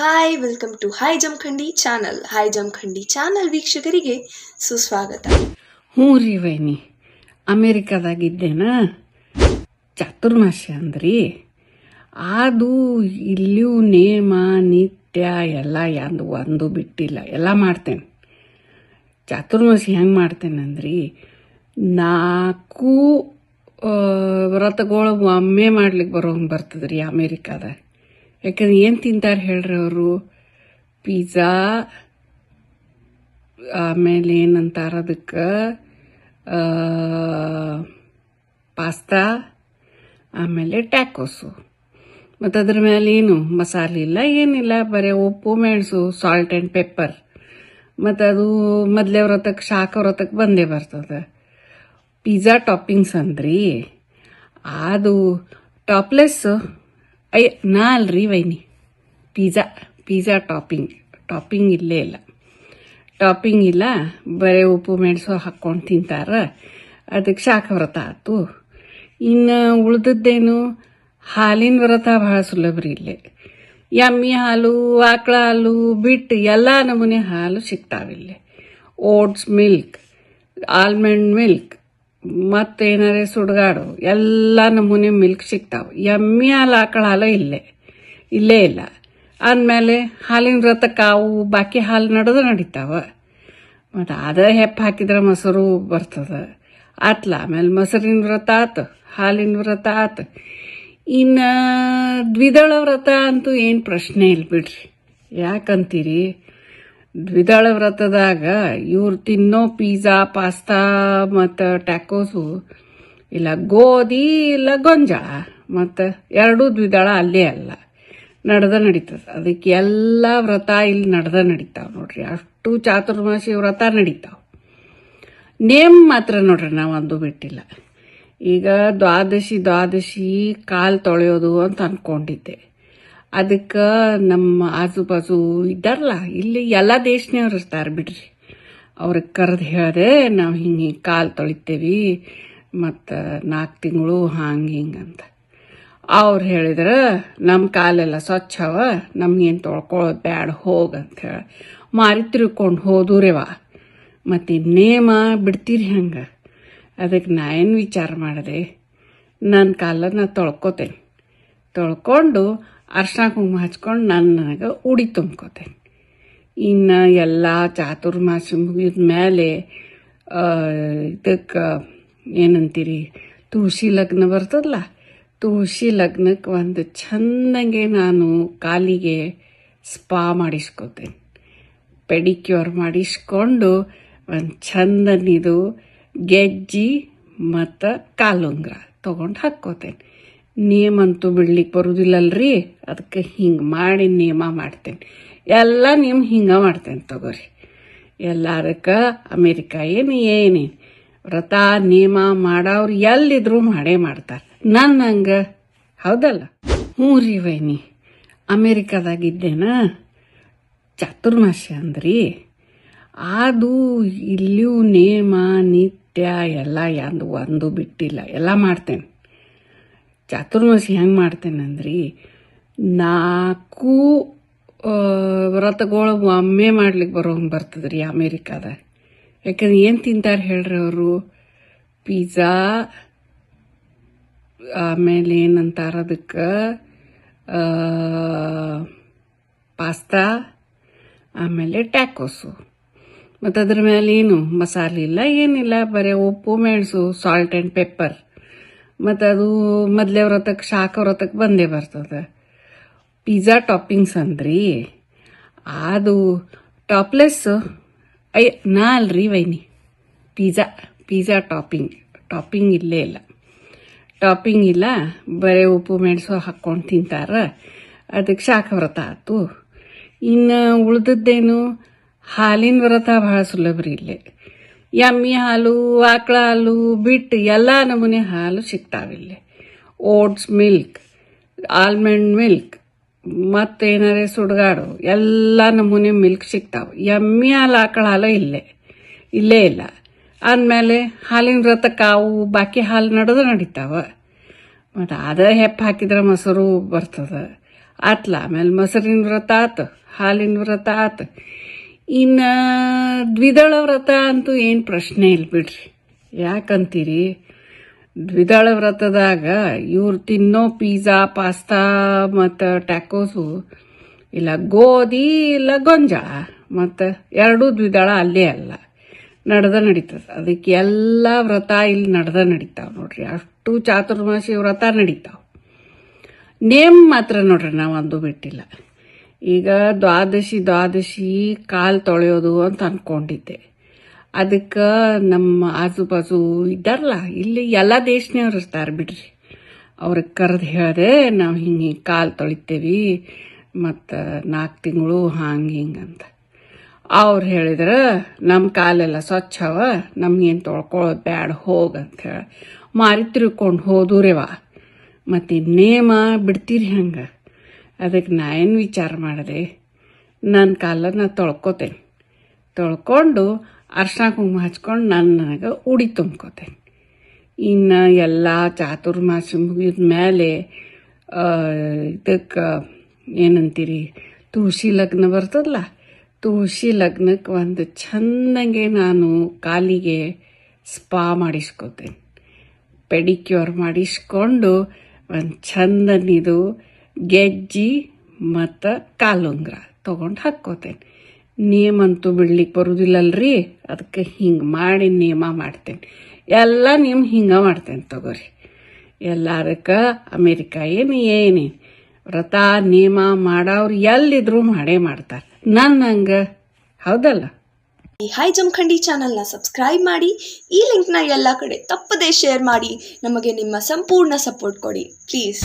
Hi welcome to hi Jamakhandi channel hi Jamakhandi channel ವೀಕ್ಷಕರಿಗೆ ಸುಸ್ವಾಗತ. ಹ್ಞೂ ರೀ ವೈನಿ. ಅಮೇರಿಕಾದಾಗಿದ್ದೇನ? ಚಾತುರ್ಮಾಸ್ಯ ಅಂದ್ರಿ. ಅದು ಇಲ್ಲಿಯೂ ನೇಮ, ನಿತ್ಯ ಎಲ್ಲ ಯಾಂದು ಒಂದು ಬಿಟ್ಟಿಲ್ಲ. ಎಲ್ಲ ಮಾಡ್ತೇನೆ. ಚಾತುರ್ಮಾಸಿ ಹೆಂಗೆ ಮಾಡ್ತೇನೆ ಅಂದ್ರಿ, ನಾಲ್ಕು ವ್ರತಗಳು ಒಮ್ಮೆ ಮಾಡ್ಲಿಕ್ಕೆ ಬರೋಂಗೆ ಬರ್ತದೆ ರೀ ಅಮೇರಿಕಾದಾಗ. ಯಾಕಂದ್ರೆ ಏನು ತಿಂತಾರೆ ಹೇಳ್ರಿ ಅವರು? ಪಿಜ್ಜಾ ಆಮೇಲೆ ಏನಂತಾರ ಅದಕ್ಕೆ? ಪಾಸ್ತಾ ಆಮೇಲೆ ಟ್ಯಾಕೋಸು ಮತ್ತು ಅದ್ರ ಮೇಲೆ ಏನು? ಮಸಾಲೆ ಇಲ್ಲ, ಏನಿಲ್ಲ, ಬರೀ ಉಪ್ಪು, ಮೆಣಸು ಸಾಲ್ಟ್ ಆ್ಯಂಡ್ ಪೆಪ್ಪರ್ ಮತ್ತು ಅದು ಮೊದಲೇ ವ್ರತಕ್ಕೆ ಶಾಖ ವ್ರತಕ್ಕೆ ಬಂದೇ ಬರ್ತದೆ. ಪಿಜ್ಜಾ ಟಾಪಿಂಗ್ಸ್ ಅಂದ್ರಿ. ಅದು ಟಾಪ್ಲೆಸ್ ಐ ನಾ ಅಲ್ರಿ ವೈನಿ. Pizza pizza topping. ಟಾಪಿಂಗ್ ಇಲ್ಲೇ ಇಲ್ಲ. ಟಾಪಿಂಗ್ ಇಲ್ಲ, ಬರೇ ಉಪ್ಪು ಮೆಣಸು ಹಾಕ್ಕೊಂಡು ತಿಂತಾರ. ಅದಕ್ಕೆ ಶಾಖ ವ್ರತ ಆಯ್ತು ಇನ್ನು ಉಳ್ದದ್ದೇನು? ಹಾಲಿನ ವ್ರತ ಭಾಳ ಸುಲಭ ರೀ ಇಲ್ಲೇ. ಎಮ್ಮೆ ಹಾಲು, ಆಕಳ ಹಾಲು, ಬಿಟ್ಟು ಎಲ್ಲ ನಮೂನೆ ಹಾಲು ಸಿಗ್ತಾವಿಲ್ಲೇ ಓಟ್ಸ್ ಮಿಲ್ಕ್, ಆಲ್ಮಂಡ್ ಮಿಲ್ಕ್ ಮತ್ತೇನಾರೇ ಸುಡ್ಗಾಡು, ಎಲ್ಲ ನಮೂನೆ ಮಿಲ್ಕ್ ಸಿಗ್ತಾವೆ. ಎಮ್ಮೆ ಹಾಲು ಆಕಳ ಹಾಲು ಇಲ್ಲೇ ಇಲ್ಲೇ ಇಲ್ಲ. ಅಂದಮೇಲೆ ಹಾಲಿನ ವ್ರತ ಕಾವು, ಬಾಕಿ ಹಾಲು ನಡೆದು ನಡೀತಾವ. ಮತ್ತು ಅದ ಹೆಪ್ಪು ಹಾಕಿದ್ರೆ ಮೊಸರು ಬರ್ತದೆ. ಆತ್ಲ ಆಮೇಲೆ ಮೊಸರಿನ ವ್ರತ ಆತು, ಹಾಲಿನ ವ್ರತ ಆತು. ಇನ್ನು ದ್ವಿದಳ ವ್ರತ ಅಂತೂ ಏನು ಪ್ರಶ್ನೆ ಇಲ್ಲ ಬಿಡ್ರಿ. ಯಾಕಂತೀರಿ? ದ್ವಿದಳ ವ್ರತದಾಗ ಇವ್ರು ತಿನ್ನೋ ಪಿಜ್ಜಾ, ಪಾಸ್ತಾ ಮತ್ತು ಟ್ಯಾಕೋಸು, ಇಲ್ಲ ಗೋಧಿ, ಇಲ್ಲ ಗೊಂಜಾಳ, ಮತ್ತು ಎರಡೂ ದ್ವಿದಳ ಅಲ್ಲೇ ಅಲ್ಲ, ನಡೆದ ನಡೀತದೆ. ಅದಕ್ಕೆ ಎಲ್ಲ ವ್ರತ ಇಲ್ಲಿ ನಡೆದ ನಡೀತಾವೆ ನೋಡ್ರಿ. ಅಷ್ಟು ಚಾತುರ್ಮಾಸಿ ವ್ರತ ನಡೀತಾವೆ. ನೇಮ್ ಮಾತ್ರ ನೋಡ್ರಿ ನಾವು ಅಂದು ಬಿಟ್ಟಿಲ್ಲ. ಈಗ ದ್ವಾದಶಿ ದ್ವಾದಶಿ ಕಾಲು ತೊಳೆಯೋದು ಅಂತ ಅಂದ್ಕೊಂಡಿದ್ದೆ ಅದಕ್ಕೆ ನಮ್ಮ ಆಜು ಬಾಜು ಇದ್ದಾರಲ್ಲ, ಇಲ್ಲಿ ಎಲ್ಲ ದೇಶನವ್ರು ಇರ್ತಾರೆ ಬಿಡ್ರಿ. ಅವ್ರಿಗೆ ಕರೆದು ಹೇಳಿದೆ ನಾವು ಹಿಂಗೆ ಹಿಂಗೆ ಕಾಲು ತೊಳಿತೇವೆ, ಮತ್ತು ನಾಲ್ಕು ತಿಂಗಳು ಹಂಗೆ ಹಿಂಗೆ ಅಂತ. ಅವ್ರು ಹೇಳಿದ್ರೆ ನಮ್ಮ ಕಾಲೆಲ್ಲ ಸ್ವಚ್ಛ ಅವ, ನಮ್ಗೇನು ತೊಳ್ಕೊಳ್ಳೋದು ಬ್ಯಾಡ, ಹೋಗ ಅಂತ ಹೇಳಿ. ಮಾರಿ ತಿರ್ಕೊಂಡು ಹೋದೂರೆವ ಮತ್ತು ನೇಮ ಬಿಡ್ತೀರಿ ಹಂಗೆ. ಅದಕ್ಕೆ ನಾ ಏನು ವಿಚಾರ ಮಾಡಿದೆ ನನ್ನ ಕಾಲನ್ನ ತೊಳ್ಕೊತೇನೆ. ತೊಳ್ಕೊಂಡು ಅರ್ಶಿನ ಕುಂಕುಮ ಹಚ್ಕೊಂಡು ನಾನು ನನಗೆ ಉಡಿ ತುಂಬ್ಕೋತೇನೆ ಇನ್ನು ಎಲ್ಲ ಚಾತುರ್ಮಾಸ ಮುಗಿದ ಮೇಲೆ ಇದಕ್ಕೆ ಏನಂತೀರಿ, ತುಳಸಿ ಲಗ್ನ ಬರ್ತದಲ್ಲ, ತುಳಸಿ ಲಗ್ನಕ್ಕೆ ಒಂದು ಚೆನ್ನಾಗೆ ನಾನು ಕಾಲಿಗೆ ಸ್ಪಾ ಮಾಡಿಸ್ಕೋತೇನೆ ಪೆಡಿಕ್ಯೂರ್ ಮಾಡಿಸ್ಕೊಂಡು ಒಂದು ಚಂದನಿದು ಗೆಜ್ಜಿ ಮತ್ತು ಕಾಲುಂಗ್ರ ತೊಗೊಂಡು ಹಾಕ್ಕೋತೇನೆ ನೇಮಂತೂ ಬಿಡ್ಲಿಕ್ಕೆ ಬರುದಿಲ್ಲಲ್ರಿ? ಅದಕ್ಕೆ ಹಿಂಗೆ ಮಾಡಿ ನೇಮ ಮಾಡ್ತೇನೆ. ಎಲ್ಲ ನಿಮ್ಮ ಹಿಂಗೆ ಮಾಡ್ತೇನೆ ತಗೋರಿ. ಎಲ್ಲಾರಕ್ಕೆ ಅಮೇರಿಕ ಏನು ಏನೇನು ವ್ರತ ನೇಮ ಮಾಡೋರು ಎಲ್ಲಿದ್ರು ಮಾಡೇ ಮಾಡ್ತಾರೆ. ನನ್ನ ಹಂಗೆ ಹೌದಲ್ಲ? ಹ್ಞೂ ರೀ ವೈನಿ. ಅಮೇರಿಕಾದಾಗಿದ್ದೇನ? ಚಾತುರ್ಮಾಸ್ಯ ಅಂದ್ರಿ. ಅದು ಇಲ್ಲಿಯೂ ನೇಮ ನಿತ್ಯ ಎಲ್ಲ ಯಾಂದು ಒಂದು ಬಿಟ್ಟಿಲ್ಲ. ಎಲ್ಲ ಮಾಡ್ತೇನೆ. ಚಾತುರ್ಮಾಸಿ ಹೆಂಗೆ ಮಾಡ್ತೇನೆ ಅಂದ್ರಿ ನಾಲ್ಕು ವ್ರತಗಳು ಒಮ್ಮೆ ಮಾಡ್ಲಿಕ್ಕೆ ಬರೋಂಗೆ ಬರ್ತದೆ ರೀ ಅಮೇರಿಕಾದಾಗ ಯಾಕಂದ್ರೆ ಏನು ತಿಂತಾರೆ ಹೇಳ್ರಿ ಅವರು? ಪಿಜ್ಜಾ, ಆಮೇಲೆ ಏನಂತಾರೆ ಅದಕ್ಕೆ ಪಾಸ್ತಾ, ಆಮೇಲೆ ಟ್ಯಾಕೋಸು. ಮತ್ತು ಅದ್ರ ಮೇಲೆ ಏನು ಮಸಾಲೆ ಇಲ್ಲ, ಏನಿಲ್ಲ, ಬರೀ ಉಪ್ಪು, ಮೆಣಸು ಸಾಲ್ಟ್ ಆ್ಯಂಡ್ ಪೆಪ್ಪರ್ ಮತ್ತು ಅದು ಮೊದಲೇ ವ್ರತಕ್ಕೆ ಶಾಖ ವ್ರತಕ್ಕೆ ಬಂದೇ ಬರ್ತದೆ. ಪಿಜ್ಜಾ ಟಾಪಿಂಗ್ಸ್ ಅಂದ್ರಿ. ಅದು ಟಾಪ್ಲೆಸ್ ಅಯ್ಯ ನಾ ಅಲ್ರಿ ವೈನಿ. ಪಿಜ್ಜಾ ಪಿಜ್ಜಾ ಟಾಪಿಂಗ್ ಟಾಪಿಂಗ್ ಇಲ್ಲೇ ಇಲ್ಲ. ಟಾಪಿಂಗ್ ಇಲ್ಲ, ಬರೀ ಉಪ್ಪು, ಮೆಣಸು ಹಾಕ್ಕೊಂಡು ತಿಂತಾರ. ಅದಕ್ಕೆ ಶಾಖ ವ್ರತ ಆಯ್ತು ಇನ್ನು ಉಳ್ದದ್ದೇನು, ಹಾಲಿನ ವ್ರತ ಭಾಳ ಸುಲಭ ರೀ ಇಲ್ಲಿ. ಎಮ್ಮೆ ಹಾಲು, ಆಕಳ ಹಾಲು ಬಿಟ್ಟು ಎಲ್ಲ ನಮೂನೆ ಹಾಲು ಸಿಗ್ತಾವಿಲ್ಲಿ ಓಟ್ಸ್ ಮಿಲ್ಕ್, ಆಲ್ಮಂಡ್ ಮಿಲ್ಕ್, ಮತ್ತೇನಾರೇ ಸುಡ್ಗಾಡು, ಎಲ್ಲ ನಮೂನೆ ಮಿಲ್ಕ್ ಸಿಗ್ತಾವೆ. ಎಮ್ಮಿ ಹಾಲು, ಆಕಳ ಹಾಲು ಇಲ್ಲೇ ಇಲ್ಲೇ ಇಲ್ಲ. ಅಂದಮೇಲೆ ಹಾಲಿನ ರಥ ಕಾವು, ಬಾಕಿ ಹಾಲು ನಡೆದು ನಡೀತಾವ. ಮತ್ತು ಅದ ಹೆಪ್ಪು ಹಾಕಿದ್ರೆ ಮೊಸರು ಬರ್ತದೆ. ಆತ್ಲ ಆಮೇಲೆ ಮೊಸರಿನ ವ್ರತ ಆತು, ಹಾಲಿನ ವ್ರತ ಆತು. ಇನ್ನು ದ್ವಿದಳ ವ್ರತ ಅಂತೂ ಏನು ಪ್ರಶ್ನೆ ಇಲ್ಲ ಬಿಡ್ರಿ. ಯಾಕಂತೀರಿ? ದ್ವಿದಳ ವ್ರತದಾಗ ಇವ್ರು ತಿನ್ನೋ ಪಿಜ್ಜಾ, ಪಾಸ್ತಾ ಮತ್ತು ಟ್ಯಾಕೋಸು, ಇಲ್ಲ ಗೋಧಿ, ಇಲ್ಲ ಗೊಂಜಾಳ ಮತ್ತು ಎರಡೂ ದ್ವಿದಳ ಅಲ್ಲೇ ಅಲ್ಲ. ನಡೆದ ನಡೀತದೆ. ಅದಕ್ಕೆ ಎಲ್ಲ ವ್ರತ ಇಲ್ಲಿ ನಡೆದ ನಡೀತಾವೆ ನೋಡ್ರಿ. ಅಷ್ಟು ಚಾತುರ್ಮಾಸಿ ವ್ರತ ನಡೀತಾವೆ. ನೇಮ್ ಮಾತ್ರ ನೋಡ್ರಿ ನಾವು ಅಂದು ಬಿಟ್ಟಿಲ್ಲ. ಈಗ ದ್ವಾದಶಿ ದ್ವಾದಶಿ ಕಾಲು ತೊಳೆಯೋದು ಅಂತ ಅನ್ಕೊಂಡಿದ್ದೆ. ಅದಕ್ಕೆ ನಮ್ಮ ಆಜು ಬಾಜು ಇದ್ದಾರಲ್ಲ, ಇಲ್ಲಿ ಎಲ್ಲ ದೇಶನವ್ರು ಇರ್ತಾರೆ ಬಿಡ್ರಿ. ಅವ್ರಿಗೆ ಕರೆದು ಹೇಳಿದೆ ನಾವು ಹಿಂಗೆ ಹಿಂಗೆ ಕಾಲು ತೊಳಿತೇವಿ, ಮತ್ತು ನಾಲ್ಕು ತಿಂಗಳು ಹಂಗೆ ಹಿಂಗೆ ಅಂತ. ಅವ್ರು ಹೇಳಿದ್ರೆ ನಮ್ಮ ಕಾಲೆಲ್ಲ ಸ್ವಚ್ಛ ಅವ, ನಮ್ಗೇನು ತೊಳ್ಕೊಳ್ಳೋದು ಬ್ಯಾಡ, ಹೋಗ ಅಂತ ಹೇಳಿ. ಮಾರಿ ತಿರ್ಕೊಂಡು ಹೋದುರೇವ ಮತ್ತು ನೇಮ ಬಿಡ್ತೀರಿ ಹಂಗೆ. ಅದಕ್ಕೆ ನಾ ಏನು ವಿಚಾರ ಮಾಡಿದೆ ನನ್ನ ಕಾಲನ್ನ ತೊಳ್ಕೊತೇನೆ. ತೊಳ್ಕೊಂಡು ಅರ್ಶಿನ ಕುಂಕುಮ ಹಚ್ಕೊಂಡು ನಾನು ನನಗೆ ಉಡಿ ತುಂಬ್ಕೋತೇನೆ. ಇನ್ನು ಎಲ್ಲ ಚಾತುರ್ಮಾಸ ಮುಗಿದ ಮೇಲೆ ಇದಕ್ಕೆ ಏನಂತೀರಿ, ತುಳಸಿ ಲಗ್ನ ಬರ್ತದಲ್ಲ, ತುಳಸಿ ಲಗ್ನಕ್ಕೆ ಒಂದು ಚೆಂದಂಗೆ ನಾನು ಕಾಲಿಗೆ ಸ್ಪಾ ಮಾಡಿಸ್ಕೋತೇನೆ. ಪೆಡಿಕ್ಯೂರ್ ಮಾಡಿಸ್ಕೊಂಡು ಒಂದು ಚಂದನಿದು ಗೆಜ್ಜಿ ಮತ್ತು ಕಾಲುಂಗ್ರ ತೊಗೊಂಡು ಹಾಕ್ಕೋತೇನೆ. ನೇಮಂತೂ ಬಿಡ್ಲಿಕ್ಕೆ ಬರೋದಿಲ್ಲಲ್ರಿ ಅದಕ್ಕೆ ಹಿಂಗೆ ಮಾಡಿ ನೇಮ ಮಾಡ್ತೇನೆ. ಎಲ್ಲ ನಿಮ್ಮ ಹಿಂಗೆ ಮಾಡ್ತೇನೆ ತಗೋರಿ. ಎಲ್ಲದಕ್ಕೆ ಅಮೇರಿಕ ಏನು ಏನೇನು ವ್ರತ ನೇಮ ಮಾಡೋರು ಎಲ್ಲಿದ್ರು ಮಾಡೇ ಮಾಡ್ತಾರೆ. ನನ್ನ ಹಂಗೆ. ಹೌದಲ್ಲ? ಈ ಹಾಯ್ ಜಮಖಂಡಿ ಚಾನಲ್ನ ಸಬ್ಸ್ಕ್ರೈಬ್ ಮಾಡಿ, ಈ ಲಿಂಕ್ನ ಎಲ್ಲ ಕಡೆ ತಪ್ಪದೇ ಶೇರ್ ಮಾಡಿ, ನಮಗೆ ನಿಮ್ಮ ಸಂಪೂರ್ಣ ಸಪೋರ್ಟ್ ಕೊಡಿ. ಪ್ಲೀಸ್.